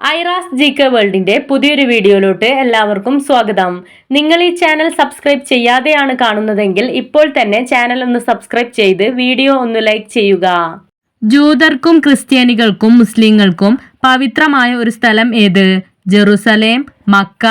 Aira's G K വേൾഡിന്റെ പുതിയൊരു വീഡിയോയിലോട്ട് എല്ലാവർക്കും സ്വാഗതം. നിങ്ങൾ ഈ ചാനൽ സബ്സ്ക്രൈബ് ചെയ്യാതെയാണ് കാണുന്നതെങ്കിൽ ഇപ്പോൾ തന്നെ ചാനൽ ഒന്ന് സബ്സ്ക്രൈബ് ചെയ്ത് വീഡിയോ ഒന്ന് ലൈക്ക് ചെയ്യുക. ജൂതർക്കും ക്രിസ്ത്യാനികൾക്കും മുസ്ലിങ്ങൾക്കും പവിത്രമായ ഒരു സ്ഥലം ഏത്? Jerusalem Mecca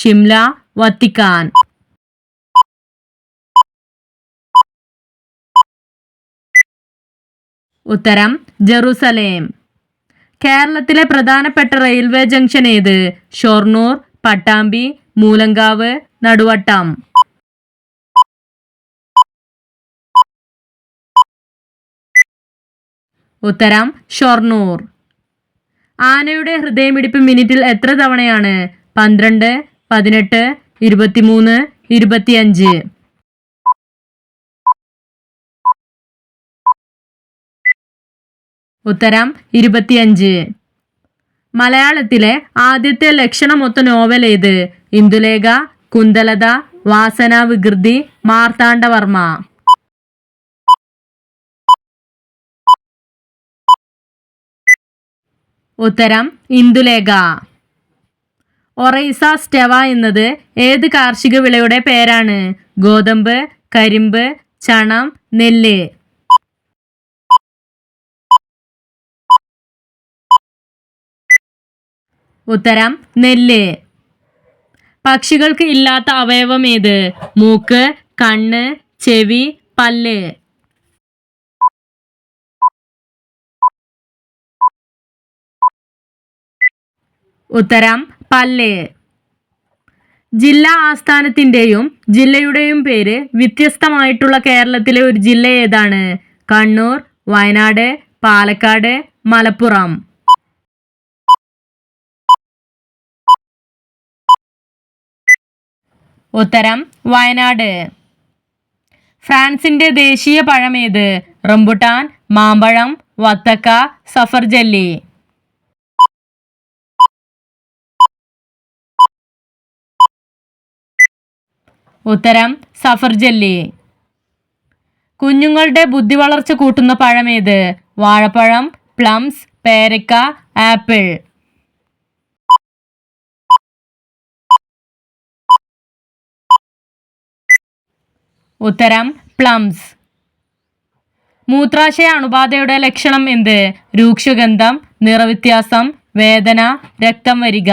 Shimla Vatican. ഉത്തരം ജെറുസലേം. കേരളത്തിലെ പ്രധാനപ്പെട്ട റെയിൽവേ ജംഗ്ഷൻ ഏത്? ഷൊർണൂർ പട്ടാമ്പി മൂലങ്കാവ് നടുവട്ടം. ഉത്തരം ഷൊർണൂർ. ആനയുടെ ഹൃദയമിടിപ്പ് മിനിറ്റിൽ എത്ര തവണയാണ്? പന്ത്രണ്ട് പതിനെട്ട് ഇരുപത്തിമൂന്ന് ഇരുപത്തിയഞ്ച്. ഉത്തരം ഇരുപത്തിയഞ്ച്. മലയാളത്തിലെ ആദ്യത്തെ ലക്ഷണമൊത്ത നോവൽ ഏത്? ഇന്ദുലേഖ കുന്തലത വാസന വികൃതി മാർത്താണ്ഡവർമ്മ. ഉത്തരം ഇന്ദുലേഖ. ഒറൈസ സ്റ്റെവ എന്നത് ഏത് കാർഷിക വിളയുടെ പേരാണ്? ഗോതമ്പ് കരിമ്പ് ചണം നെല്ല്. ഉത്തരം നെല്ല്. പക്ഷികൾക്ക് ഇല്ലാത്ത അവയവം ഏത്? മൂക്ക് കണ്ണ് ചെവി പല്ല്. ഉത്തരം പല്ല്. ജില്ലാ ആസ്ഥാനത്തിന്റെയും ജില്ലയുടെയും പേര് വ്യത്യസ്തമായിട്ടുള്ള കേരളത്തിലെ ഒരു ജില്ല ഏതാണ്? കണ്ണൂർ വയനാട് പാലക്കാട് മലപ്പുറം. ഉത്തരം വയനാട്. ഫ്രാൻസിന്റെ ദേശീയ പഴം ഏത് റംബുട്ടാൻ മാമ്പഴം വത്തക്ക സഫർ ജെല്ലി. ഉത്തരം സഫർ ജെല്ലി. കുഞ്ഞുങ്ങളുടെ ബുദ്ധി വളർച്ച കൂട്ടുന്ന പഴം ഏത് വാഴപ്പഴം പ്ലംസ് പേരക്ക ആപ്പിൾ. ഉത്തരം പ്ലംസ് മൂത്രാശയ അണുബാധയുടെ ലക്ഷണം എന്ത്? രൂക്ഷഗന്ധം നിറവ്യത്യാസം വേദന രക്തം വരിക.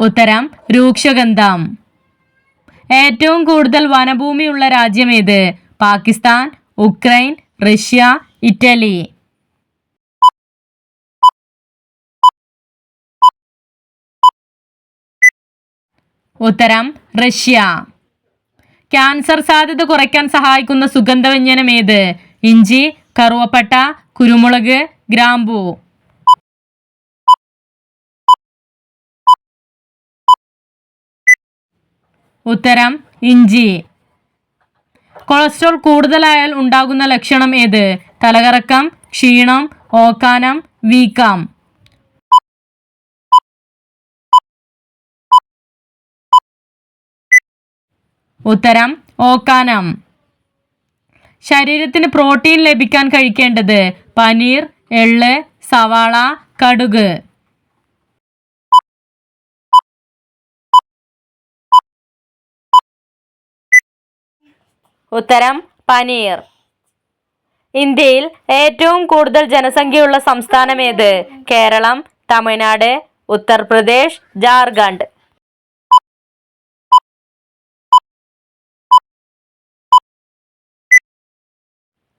ഉത്തരം രൂക്ഷഗന്ധം. ഏറ്റവും കൂടുതൽ വനഭൂമിയുള്ള രാജ്യം ഏത്? Pakistan Ukraine Russia Italy. ഉത്തരം റഷ്യ. ക്യാൻസർ സാധ്യത കുറയ്ക്കാൻ സഹായിക്കുന്ന സുഗന്ധവ്യഞ്ജനം ഏത്? ഇഞ്ചി കറുവപ്പട്ട കുരുമുളക് ഗ്രാമ്പൂ. ഉത്തരം ഇഞ്ചി. കൊളസ്ട്രോൾ കൂടുതലായാൽ ഉണ്ടാകുന്ന ലക്ഷണം ഏത്? തലകറക്കം ക്ഷീണം ഓക്കാനം വീക്കം. ഉത്തരം ഓക്കാനം. ശരീരത്തിന് പ്രോട്ടീൻ ലഭിക്കാൻ കഴിക്കേണ്ടത് പനീർ എള്ള് സവാള കടുക്. ഉത്തരം പനീർ. ഇന്ത്യയിൽ ഏറ്റവും കൂടുതൽ ജനസംഖ്യയുള്ള സംസ്ഥാനം ഏത്? കേരളം തമിഴ്നാട് ഉത്തർപ്രദേശ് ജാർഖണ്ഡ്.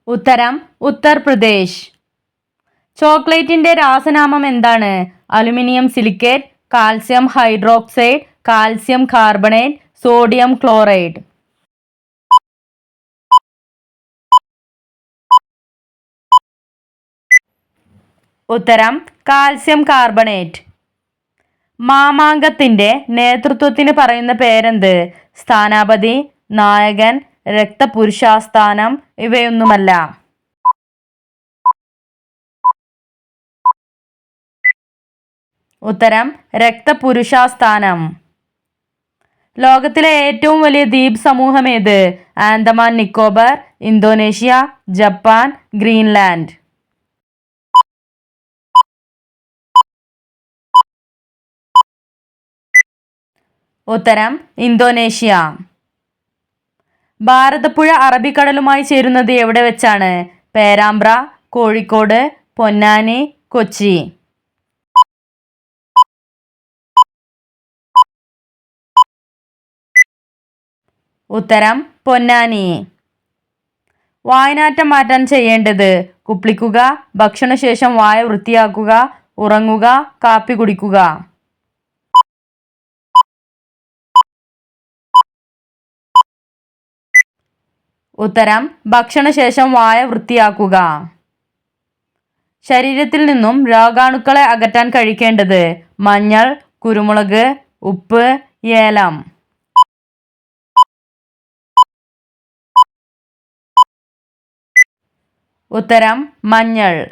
ഉത്തരം ഉത്തർപ്രദേശ്. ചോക്ലേറ്റിന്റെ രാസനാമം എന്താണ്? Aluminium silicate calcium hydroxide calcium carbonate sodium chloride. ഉത്തരം കാൽസ്യം കാർബണേറ്റ്. മാമാങ്കത്തിന്റെ നേതൃത്വത്തിന് പറയുന്ന പേരെന്ത്? സ്ഥാനാപതി നായകൻ രക്തപുരുഷാസ്ഥാനം ഇവയൊന്നുമല്ല. ഉത്തരം രക്തപുരുഷാസ്ഥാനം. ലോകത്തിലെ ഏറ്റവും വലിയ ദ്വീപ് സമൂഹം ഏത്? Andaman Nicobar Indonesia Japan Greenland. ഉത്തരം ഇന്തോനേഷ്യ. ഭാരതപ്പുഴ അറബിക്കടലുമായി ചേരുന്നത് എവിടെ വെച്ചാണ്? പേരാമ്പ്ര കോഴിക്കോട് പൊന്നാനി കൊച്ചി. ഉത്തരം പൊന്നാനി. വായനാറ്റം മാറ്റാൻ ചെയ്യേണ്ടത് കുപ്പിളിക്കുക ഭക്ഷണശേഷം വായ വൃത്തിയാക്കുക ഉറങ്ങുക കാപ്പി കുടിക്കുക. ഉത്തരം ഭക്ഷണശേഷം വായ വൃത്തിയാക്കുക. ശരീരത്തിൽ നിന്നും രോഗാണുക്കളെ അകറ്റാൻ കഴിക്കേണ്ടത് മഞ്ഞൾ കുരുമുളക് ഉപ്പ് ഏലം. ഉത്തരം മഞ്ഞൾ.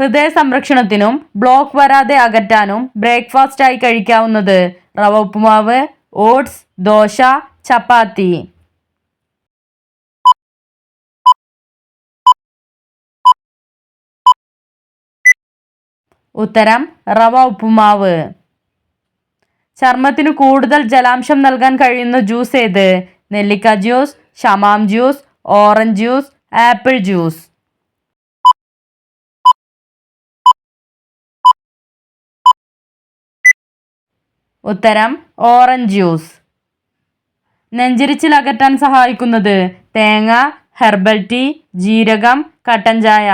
ഹൃദയ സംരക്ഷണത്തിനും ബ്ലോക്ക് വരാതെ അകറ്റാനും ബ്രേക്ക്ഫാസ്റ്റായി കഴിക്കാവുന്നത് റവ ഉപ്പുമാവ് ഓട്സ് ദോശ ചപ്പാത്തി. ഉത്തരം റവ ഉപ്പുമാവ്. ചർമ്മത്തിന് കൂടുതൽ ജലാംശം നൽകാൻ കഴിയുന്ന ജ്യൂസ് ഏത്? നെല്ലിക്ക juice ഷമാം juice orange juice apple juice. ഉത്തരം ഓറഞ്ച് ജ്യൂസ്. നെഞ്ചിരിച്ചിൽ അകറ്റാൻ സഹായിക്കുന്നത് തേങ്ങ ഹെർബൽ ടീ ജീരകം കട്ടൻ ചായ.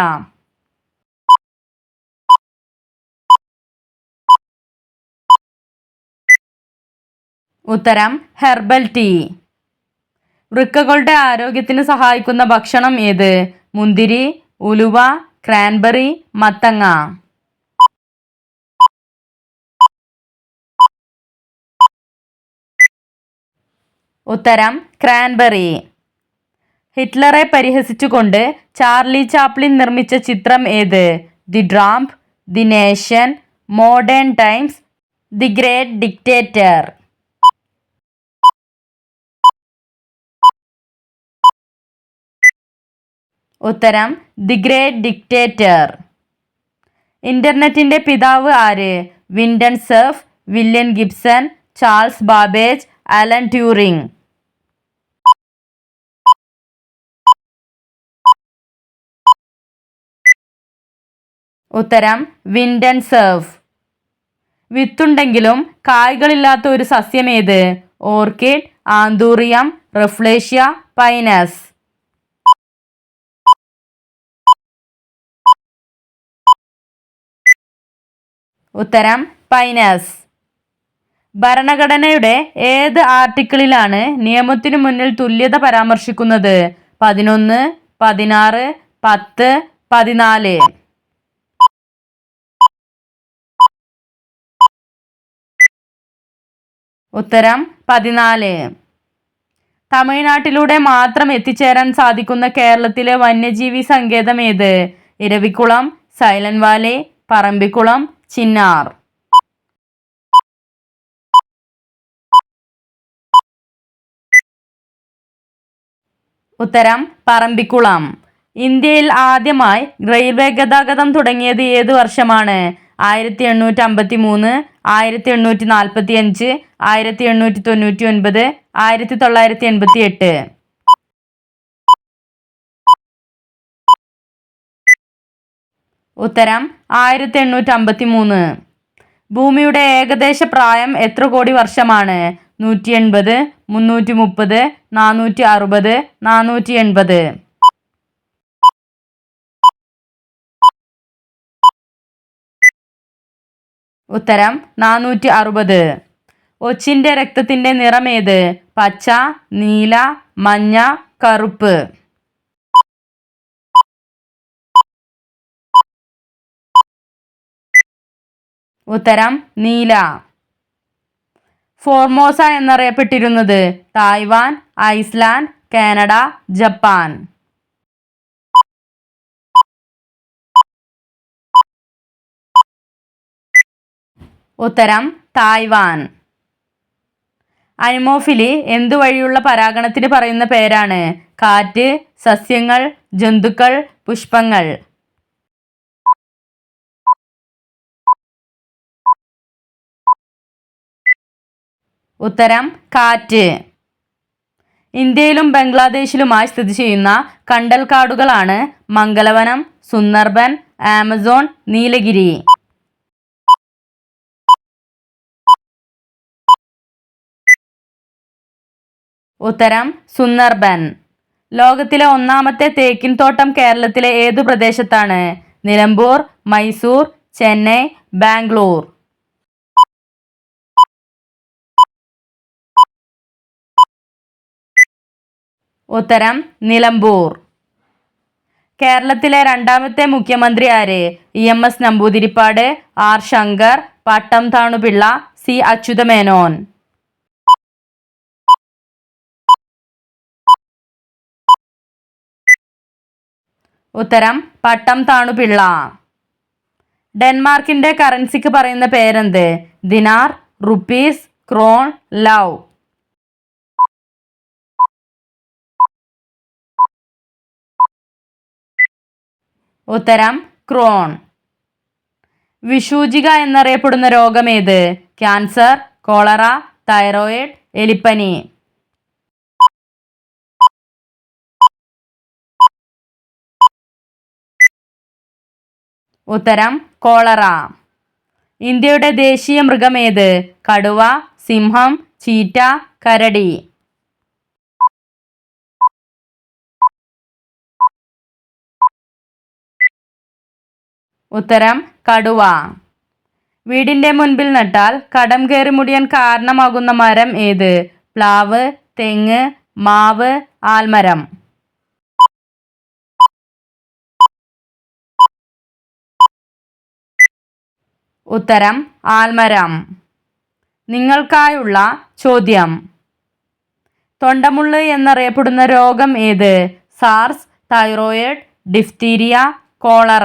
ഉത്തരം ഹെർബൽ ടീ. വൃക്കകളുടെ ആരോഗ്യത്തിന് സഹായിക്കുന്ന ഭക്ഷണം ഏത്? മുന്തിരി ഉലുവ ക്രാൻബെറി മത്തങ്ങ. ഉത്തരം ക്രാൻബെറി. ഹിറ്റ്ലറെ പരിഹസിച്ചുകൊണ്ട് ചാർലി ചാപ്ലിൻ നിർമ്മിച്ച ചിത്രം ഏത്? The tramp the nation modern times the great dictator. ഉത്തരം ദി ഗ്രേറ്റ് ഡിക്റ്റേറ്റർ. ഇന്റർനെറ്റിന്റെ പിതാവ് ആര്? Vinton Cerf William Gibson Charles Babbage Alan Turing. ഉത്തരം വിൻഡൻ സെർഫ്. വിത്തുണ്ടെങ്കിലും കായ്കളില്ലാത്ത ഒരു സസ്യം ഏത്? Orchid anthurium rafflesia pinus. ഉത്തരം പൈനസ്. ഭരണഘടനയുടെ ഏത് ആർട്ടിക്കിളിലാണ് നിയമത്തിനു മുന്നിൽ തുല്യത പരാമർശിക്കുന്നത്? പതിനൊന്ന് പതിനാറ് പത്ത് പതിനാല്. ഉത്തരം പതിനാല്. തമിഴ്നാട്ടിലൂടെ മാത്രം എത്തിച്ചേരാൻ സാധിക്കുന്ന കേരളത്തിലെ വന്യജീവി സങ്കേതം ഏത്? Eravikulam silent valley Parambikulam Chinnar. ഉത്തരം പറമ്പിക്കുളം. ഇന്ത്യയിൽ ആദ്യമായി റെയിൽവേ ഗതാഗതം തുടങ്ങിയത് ഏത് വർഷമാണ്? ആയിരത്തി എണ്ണൂറ്റി അമ്പത്തി മൂന്ന് ആയിരത്തി എണ്ണൂറ്റി നാൽപ്പത്തി അഞ്ച് ആയിരത്തി എണ്ണൂറ്റി തൊണ്ണൂറ്റി ഒൻപത് ആയിരത്തി തൊള്ളായിരത്തി എൺപത്തി എട്ട് ഉത്തരം ആയിരത്തി എണ്ണൂറ്റി അമ്പത്തി മൂന്ന് ഭൂമിയുടെ ഏകദേശ പ്രായം എത്ര കോടി വർഷമാണ്? നൂറ്റി എൺപത് മുന്നൂറ്റി മുപ്പത് നാനൂറ്റി അറുപത് നാനൂറ്റി എൺപത് ഉത്തരം നാനൂറ്റി അറുപത് ഒച്ചിന്റെ രക്തത്തിന്റെ നിറമേത്? പച്ച നീല മഞ്ഞ കറുപ്പ്. ഉത്തരം നീല. ഫോർമോസ എന്നറിയപ്പെട്ടിരുന്നത് തായ്വാൻ ഐസ്ലാൻഡ് കാനഡ ജപ്പാൻ. ഉത്തരം തായ്വാൻ. അനിമോഫിലി എന്തുവഴിയുള്ള പരാഗണത്തിന് പറയുന്ന പേരാണ്? കാറ്റ് സസ്യങ്ങൾ ജന്തുക്കൾ പുഷ്പങ്ങൾ. ഉത്തരം കാറ്റ്. ഇന്ത്യയിലും ബംഗ്ലാദേശിലുമായി സ്ഥിതി ചെയ്യുന്ന കണ്ടൽക്കാടുകളാണ് മംഗലവനം സുന്ദർബൻ ആമസോൺ നീലഗിരി. ഉത്തരം സുന്ദർബൻ. ലോകത്തിലെ ഒന്നാമത്തെ തേക്കിൻ തോട്ടം കേരളത്തിലെ ഏതു പ്രദേശത്താണ്? നിലമ്പൂർ മൈസൂർ ചെന്നൈ ബാംഗ്ലൂർ. ഉത്തരം നിലമ്പൂർ. കേരളത്തിലെ രണ്ടാമത്തെ മുഖ്യമന്ത്രി ആര്? E M S Namboodiripad R Sankar Pattom Thanu Pillai C Achutha Menon. ഉത്തരം പട്ടം താണുപിള്ള. ഡെൻമാർക്കിന്റെ കറൻസിക്ക് പറയുന്ന പേരെന്ത്? ദിനാർ റുപ്പീസ് ക്രോൺ ലവ് ഉത്തരം ക്രോൺ. വിഷൂജിക എന്നറിയപ്പെടുന്ന രോഗമേത്? ക്യാൻസർ കോളറ തൈറോയിഡ് എലിപ്പനി. ഉത്തരം കോളറ. ഇന്ത്യയുടെ ദേശീയ മൃഗമേത്? കടുവ സിംഹം ചീറ്റ കരടി. ഉത്തരം കടുവ. വീടിന്റെ മുൻപിൽ നട്ടാൽ കടം കയറി മുടിയാൻ കാരണമാകുന്ന മരം ഏത്? പ്ലാവ് തെങ്ങ് മാവ് ആൽമരം. ഉത്തരം ആൽമരം. നിങ്ങൾക്കായുള്ള ചോദ്യം. തൊണ്ടമുള്ള് എന്നറിയപ്പെടുന്ന രോഗം ഏത്? SARS thyroid diphtheria cholera.